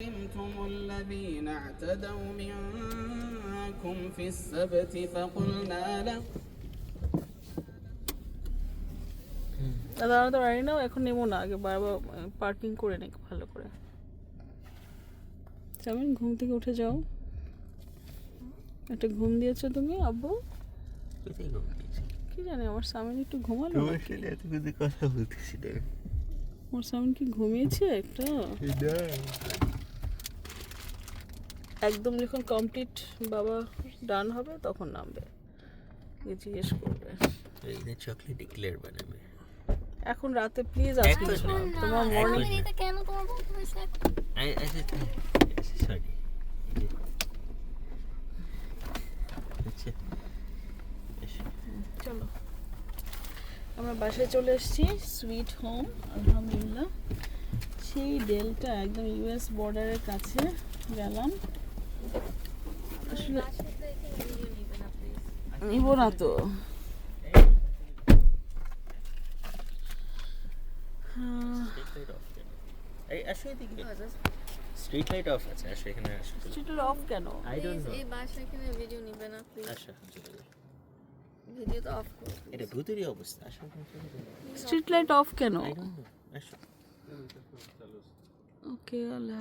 علمتم الذين اعتدوا منكم في السبت فقلنا لهم দাদা আমরা তো বাড়ি নাও এখন নেবো না আগে বারবার পার্কিং করে নে ভালো করে সামিন ঘুম থেকে উঠে যাও একটা ঘুম দিয়েছো তুমি আব্বু কোথায় ঘুম দিয়েছি কি জানি আমার সামিন একটু ঘুমালো তোমার নাকি? সাথে এত কিছু কথা বলতেছি না আমার সামিন কি ঘুমিয়েছে একটা একদম যখন কমপ্লিট বাবা ডান হবে তখন নামবে। জিজ্ঞেস করবে। এই চকলেট ইকলেয়ার বানাবে। এখন রাতে প্লিজ। না। তোমার মর্নিং এটা কেন তোমার বলতে হয়েছে আই আচ্ছা সরি আচ্ছা। চলো। আমরা বাসায় চলে এসেছি সুইট হোম আলহামদুলিল্লাহ। সেই ডেলটা একদম ইউএস বর্ডারের কাছে গেলাম। আসলে নিবে না প্লিজ নিব না তো। হ্যাঁ, স্ট্রিট লাইট অফ কেন? এই আসো এদিকে। স্ট্রিট লাইট অফ আছে আসো এখানে আসো। সেটার অফ কেন? আই ডোন্ট নো এই বাসায় এখানে ভিডিও নিবে না প্লিজ আসো ভিডিও তো অফ করো এটা ভূতেরই অবস্থা আসো স্ট্রিট লাইট অফ কেন? আই ডোন্ট নো আসো। ওকে আল্লাহ